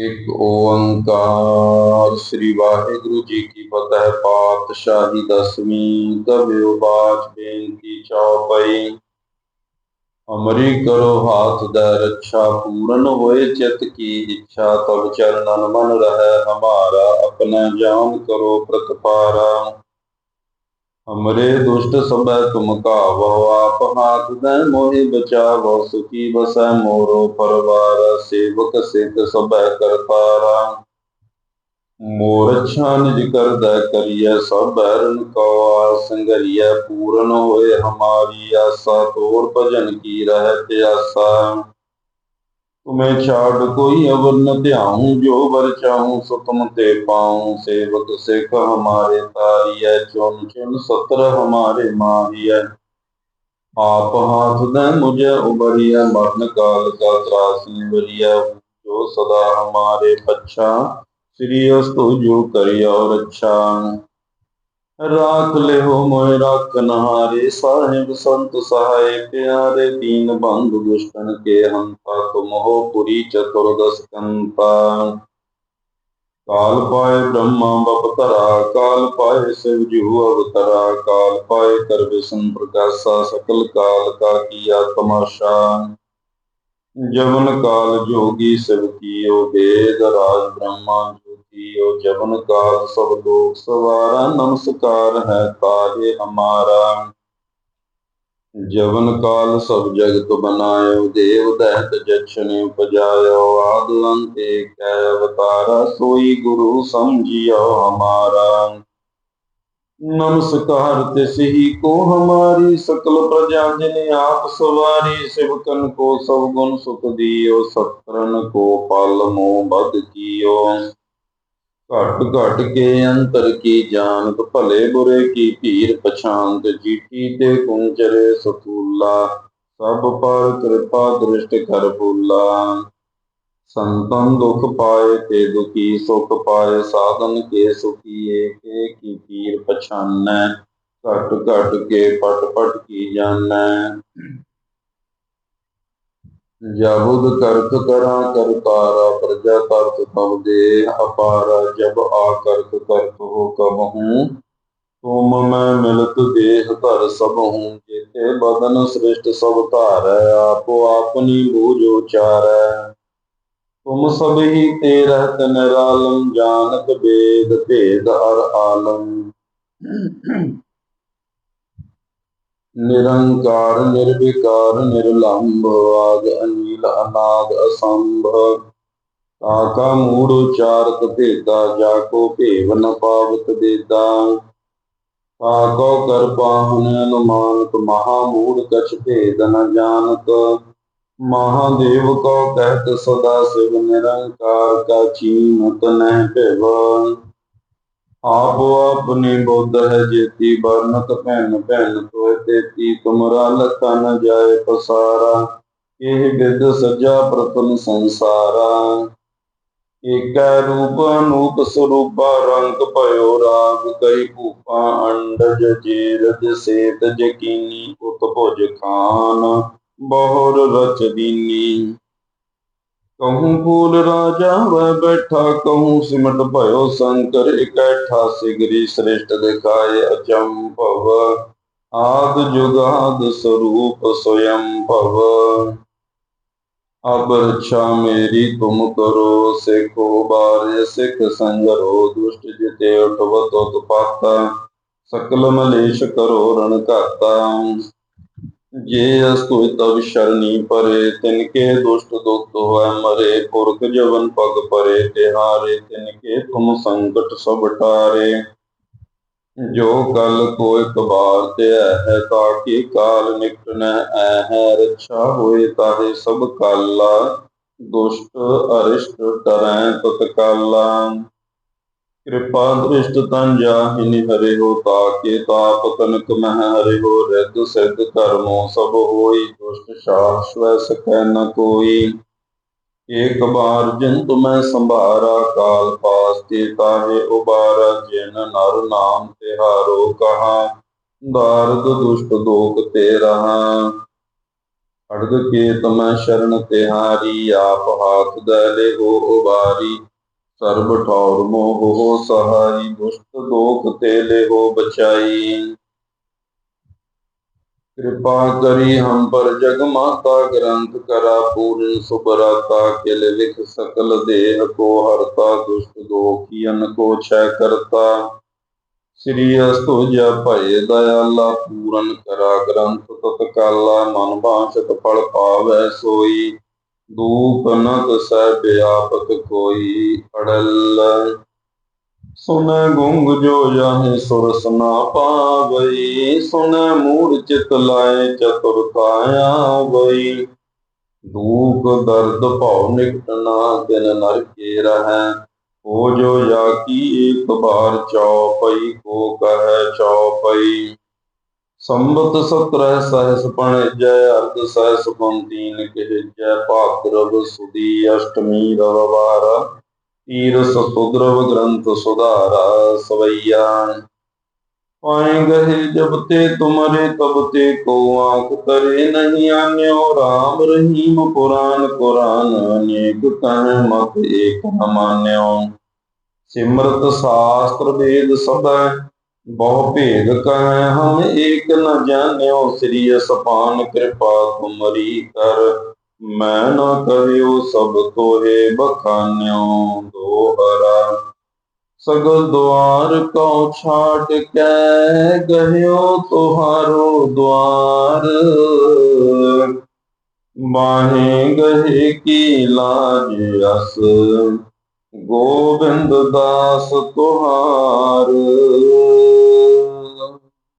ਇੱਕ ਓੰਕਾਰ। ਸ੍ਰੀ ਵਾਹਿਗੁਰੂ ਜੀ ਕੀ ਫਤਿਹ। ਪਾਤਸ਼ਾਹੀ ਦਸਵੀਂ ਕਬਿਓ ਬਾਚ ਬੇਨਤੀ ਚੌਪਈ। ਅਮਰੀ ਕਰੋ ਹਾਥ ਦਾ ਰੱਛਾ, ਪੂਰਨ ਹੋਏ ਚਿਤ ਕੀ ਇੱਛਾ ਤਬ ਚਰਨਨ ਮਨ ਰਹਿ, ਹਮਾਰਾ, ਆਪਣਾ ਜਾਨ ਕਰੋ ਪ੍ਰਤਪਾਰਾ। ਹਮਰੇ ਦੁਸ਼ਟ ਸਭੈ ਤੁਮ ਕਾਵੋ ਆਪ ਹਾਥ ਦੇ ਮੋਹਿ ਬਚਾਵੋ, ਸੁਖੀ ਬਸੈ ਮੋਰੋ ਪਰਵਾਰ, ਸੇਵਕ ਸਿੱਧ ਸਭੈ ਕਰਤਾਰਾ ਮੋਰ ਅੱਛਾ ਨਿਜ ਕਰਦਾ ਕਰੀਐ ਸਭ ਬੈਰਨ ਕੋ ਸੰਗਰੀਐ ਪੂਰਨ ਹੋਏ ਹਮਾਰੀ ਆਸਾ, ਤੋਰ ਭਜਨ ਕੀ ਰਹਿ ਪਿਆਸਾ। ਤੁਮੇ ਛਾੜ ਕੋਈ ਅਵਰ ਨ ਧਿਆਉ, ਜੋ ਵਰ ਚਾਹੂੰ ਸੋ ਤੁਮ ਤੇ ਪਾਉ। ਸੇਵਕ ਸਿੱਖ ਹਮਾਰੇ ਤਾਰੀਐ ਚੁਨ ਚੁਨ ਸਤਰ ਹਮਾਰੇ ਮਾਰੀਐ। ਆਪ ਹਾਥ ਦੇ ਮੁਝੇ ਉਬਰੀਐ, ਮਰਨ ਕਾਲ ਕਾ ਤਰਾਸ ਨਿਵਰੀਐ। ਜੋ ਸਦਾ ਹਮਾਰੇ ਪੱਛਾ, ਸ੍ਰੀ ਅਸਤੁ ਜੋ ਕਰਿਓ ਰੱਛਾ। ਰਾਖ ਲਿਓ ਮੋਇ ਰਾਖਨ ਹਾਰੇ ਸਾਹਿਬ ਸੰਤ ਸਹਾਇ ਪਿਆਰੇ ਦੀਨ ਬੰਧੁ ਦੁਸ਼ਟਨ ਕੇ ਹੰਤਾ ਤੁਮ ਹੋ ਪੁਰੀ ਚਤੁਰਦਸ ਕੰਤਾ ਕਾਲ ਪਾਏ ਬ੍ਰਹਮਾ ਬਪਤਰਾ ਕਾਲ ਪਾਏ ਸਿਵ ਜੂ ਅਵਤਰਾ, ਕਾਲ ਪਾਏ ਕਰ ਵਿਸ਼ਨ ਪ੍ਰਕਾਸ਼ਾ ਸਕਲ ਕਾਲ ਕਾ ਕੀਆ ਤਮਾਸ਼ਾ ਜਵਨ ਕਾਲ ਜੋਗੀ ਸਿਵ ਕੀਓ ਵੇਦ ਰਾਜ ਬ੍ਰਹਮਾ ਜੋਤੀਓ ਜਵਨ ਕਾਲ ਸਭ ਲੋਕ ਸਵਾਰਾ, ਨਮਸਕਾਰ ਹੈ ਤਾਹੇ ਹਮਾਰਾ ਜਵਨ ਕਾਲ ਸਭ ਜਗਤ ਬਨਾਇਓ, ਦੇਵ ਦਹਿਤ ਜਛਨੇ ਉਪਜਾਇਓ ਆਦ ਅੰਤ ਏਕੈ ਅਵਤਾਰਾ, ਸੋਈ ਗੁਰੂ ਸਮਝਿਓ ਹਮਾਰਾ। ਨਮਸਕਾਰ ਤਿਸ ਹੀ ਕੋ ਹਮਾਰੀ, ਸਕਲ ਪ੍ਰਜਾ ਜਿਨ ਆਪ ਸਵਾਰੀ ਸਿਵਕਨ ਕੋ ਸਭ ਗੁਣ ਸੁਖ ਦਿਓ ਸਤਰਨ ਕੋ ਪਲ ਬਦ ਕੀਓ। ਘਟ ਘਟ ਕੇ ਅੰਤਰ ਕੀ ਜਾਣਤ ਭਲੇ ਬੁਰੇ ਕੀ ਭੀਰ ਪਛਾਨਤ ਜੀਤੀ ਤੇ ਕੁੰਚਰੇ ਸਤੂਲਾ, ਸਭ ਪਰ ਕਿਰਪਾ ਦ੍ਰਿਸ਼ਟ ਕਰ ਭੂਲਾ ਸੰਤਨ ਦੁਖ ਪਾਏ ਤੇ ਦੁਖੀ ਸੁਖ ਪਾਏ, ਸਾਧਨ ਕੇ ਸੁਖੀਏ ਕੇ ਕੀ ਪੀਰ ਪਛਾਨੈ? ਘਟ ਘਟ ਕੇ ਪਟ ਪਟ ਕੀ ਜਾਣੈ? ਜਬੁਦ ਕਰਤ ਕਰਾਂ ਕਰਤਾਰਾ ਪ੍ਰਜਾ ਕਰਤ ਤਬ ਦੇ ਅਪਾਰਾ ਜਬ ਆ ਕਰਤ ਕਰਤ ਹੋ ਕਬਹੂੰ ਤੁਮ ਮੈਂ ਮਿਲਤ ਦੇਹ ਧਰ ਸਭ ਹੂੰ ਜੇਤੇ ਬਦਨ ਸ੍ਰਿਸ਼ਟ ਸਭ ਧਾਰੈ, ਆਪੋ ਆਪਨੀ ਬੂਝ ਉਚਾਰੈ। ਤੁਮ ਸਭ ਹੀ ਤੇ ਰਹਿਤ ਨਿਰਾਲਮ, ਜਾਣਤ ਬੇਦ ਭੇਦ ਅਰ ਆਲਮ। ਨਿਰੰਕਾਰ, ਨਿਰਵਿਕਾਰ, ਨਿਰਲੰਭ, ਆਦ ਅਨੀਲ, ਅਨਾਦ ਅਸੰਭ। ਤਾਕਾ ਮੂੜ ਉਚਾਰਤ ਭੇਦਾ, ਜਾ ਕੋ ਭੇਵ ਨ ਪਾਵਤ ਦੇਦਾ। ਤਾਕੋ ਕਰ ਪਾਹਨ ਅਨੁਮਾਨਤ, ਮਹਾ ਮੂੜ ਕਛ ਭੇਦ ਨ ਜਾਣਤ। ਮਹਾਦੇਵ ਕੋ ਕਹਿਤ, ਸਦਾ ਸਿਵ ਨਿਰੰਕਾਰ ਕਾ ਚੀਨਤ ਨਹਿ ਭਿਵ ਆਪੋ ਆਪਣੀ ਬੁੱਧ ਹੈ ਜੇਤੀ ਬਰਨਤ ਭੈਣ ਭੈਣ ਤੋਇ ਤੇਤੀ, ਤੁਮਰਾ ਲਖਾ ਨ ਜਾਏ ਪਸਾਰਾ, ਇਹ ਵਿਦ ਸਜਾ ਪ੍ਰਤਨ ਸੰਸਾਰਾ। ਏਕੈ ਰੂਪ ਅਨੂਪ ਸਰੂਪਾ ਰੰਗ ਭਇਓ ਰਾਗ, ਕਈ ਭੂਪਾ ਅੰਡਜ ਜੀਰਜ ਸੇਤ ਜਕੀਨੀ, ਉਤ ਭੁਜ ਖਾਨ, ਬਹੁਰ ਰਚ ਦੀਨੀ। ਕਹੂੰ ਫੂਲ ਰਾਜਾ ਵੈ ਬੈਠਾ ਕਹੂੰ ਸਿਮਟ ਭਇਓ ਸ਼ੰਕਰ ਇਕੱਠਾ ਸਿਗਰੀ ਸ੍ਰਿਸ਼ਟ ਦਿਖਾਏ ਅਚੰਭਵ ਆਦ ਜੁਗਾਦ ਸਰੂਪ ਸੋਯੰ ਭਵ ਅਬ ਰੱਛਾ ਮੇਰੀ ਤੁਮ ਕਰੋ ਸਿੱਖੋ ਬਾਰੇ ਸਿੱਖ ਸੰਗਰੋ ਦੁਸ਼ਟ ਜਿਤੇ ਉਠਵਤ ਉਤਪਾਤਾ ਸਕਲ ਮਲੇਸ਼ ਕਰੋ ਰਣ ਘਾਤਾ ਜੇ ਅਸਤੁ ਤਬ ਸ਼ਰਣੀ ਪਰੇ, ਤਿਨ ਕੇ ਦੁਸ਼ਟ ਦੁਖ ਹੋਇ ਮਰੇ, ਪੁਰਖ ਜਵਨ ਪਗ ਪਰੇ, ਤਿਹਾਰੇ ਤਿਨ ਕੇ ਤੁਮ ਸੰਕਟ ਸਭ ਟਾਰੇ ਜੋ ਕਲ ਕੋਇ ਕਬਾਰ ਤੇ ਹੈ ਤਾਕੀ ਕਾਲ ਨਿਕਟ ਨ ਐ ਹੈ ਰੱਛਾ ਹੋਏ ਤਾਹੇ ਸਭ ਕਾਲਾ, ਦੁਸ਼ਟ ਅਰਿਸ਼ਟ ਟਰੈ ਤਤਕਾਲਾ। ਕਿਰਪਾ ਦ੍ਰਿਸ਼ਟ ਤਨ ਜਾਹਿਨੀ ਹਰਿ ਹੋ ਤਾਕੇ, ਤਾਪ ਤਨਕ ਮਹ ਹਰੇ ਹੋ ਰਿਦ ਸਿਧ ਕਰਮੋ ਸਭ ਹੋਈ ਦੁਸ਼ਟ ਸ਼ਾਸ ਸਵੈ ਸਕੈ ਨ ਕੋਈ। ਏਕ ਬਾਰ ਜਿਨ ਤੁਮੈ ਸੰਭਾਰਾ, ਕਾਲ ਪਾਸ ਤੇ ਤਾਹੇ ਉਬਾਰਾ, ਜਿਨ ਨਰ ਨਾਮ ਤਿਹਾਰੋ ਕਹਾ, ਦਾਰਦ ਦੁਸ਼ਟ ਦੋਖ ਤੇ ਰਹਾ। ਖੜਗ ਕੇ ਤਮੈ ਸ਼ਰਨ ਤਿਹਾਰੀ, ਆਪ ਹਾਥ ਦੇ ਹੋ ਉਬਾਰੀ ਸਰਬ ਠੌਰ ਮੋਹ ਹੋ ਸਹਾਈ ਦੁਸ਼ਟ ਦੋਖ ਤੇ ਲੈ ਹੋ ਬਚਾਈ कृपा करी हम पर जग माता ग्रंथ करा पूर्ण सुबराता किल लिख सकल देह को हरता दुष्ट दोखियन को छय करता श्री अस्तु भय दयाला पूरन करा ग्रंथ तत्काला मन बांछत फल पावै सोई ਦੂਪ ਨ ਸੈ ਵਿਆਪਕ ਕੋਈ ਅੜਲ। ਸੁਨ ਗੁੰਗ ਜੋ ਜਾਹੇ ਸੁਰ ਸੁਨਾ ਪਾਵਈ। ਸੁਨ ਮੂੜ ਚਿਤ ਲਾਏ ਚਤੁਰਤਾ ਵਈ। ਦੂਖ ਦਰਦ ਭਉ ਦਿਨ ਨਰ ਕੇ ਰਹੈ। ਹੋ ਜੋ ਜਾ ਕੀ ਇੱਕ ਬਾਰ ਚਉਪਈ ਕੋ ਕਹੈ ਚਉਪਈ ਸੰਬਤ ਸਤਰਹ ਸਹਸ ਪਣ ਜੈ ਅਰਧ ਸਹਸ ਪੰਤੀਨ ਕਹਿ ਜੈ ਭਾਦਰਵ ਸੁਦੀ ਅਸ਼ਟਮੀ ਰਵਵਾਰ ਤੀਰ ਸਤੁਦਰਵ ਗ੍ਰੰਥ ਸੁਧਾਰਾ, ਸਵਈਆ। ਪਾਏ ਗਏ ਜਬ ਤੇ ਤੁਮਰੇ, ਤਬ ਤੇ ਕੋ ਆਂਖ ਕਰੇ ਨਹੀਂ ਆਨਿਓ, ਰਾਮ ਰਹੀਮ ਪੁਰਾਨ ਕੁਰਾਨ, ਅਨੇਕ ਕਹਿ ਮਤ ਏਕ ਨ ਮਾਨਿਓ। ਸਿਮਰਤ ਸ਼ਾਸਤਰ ਵੇਦ ਸਦਾ ਬਹੁ ਭੇਦ ਕਹਿ ਹਮ ਏਕ ਨ ਜਾਣਿਓ, ਸ੍ਰੀ ਅਸਪਾਨ ਕਿਰਪਾ ਤੁਮਰੀ ਕਰ ਮੈਂ ਨਾ ਕਰਿਓ ਸਭ ਤੋਹੇ ਬਖਾਨਿਓ ਦੋਹਰਾ ਸਗਲ ਦੁਆਰ ਕਉ ਛਾਟ ਕੈ ਗਹਿਓ ਤੁਹਾਰੋ ਦੁਆਰ। ਬਾਹੇ ਗਹੇ ਕੀ ਲਾਜ ਅਸ। ਗੋਬਿੰਦ ਦਾਸ ਤੁਹਾਰ।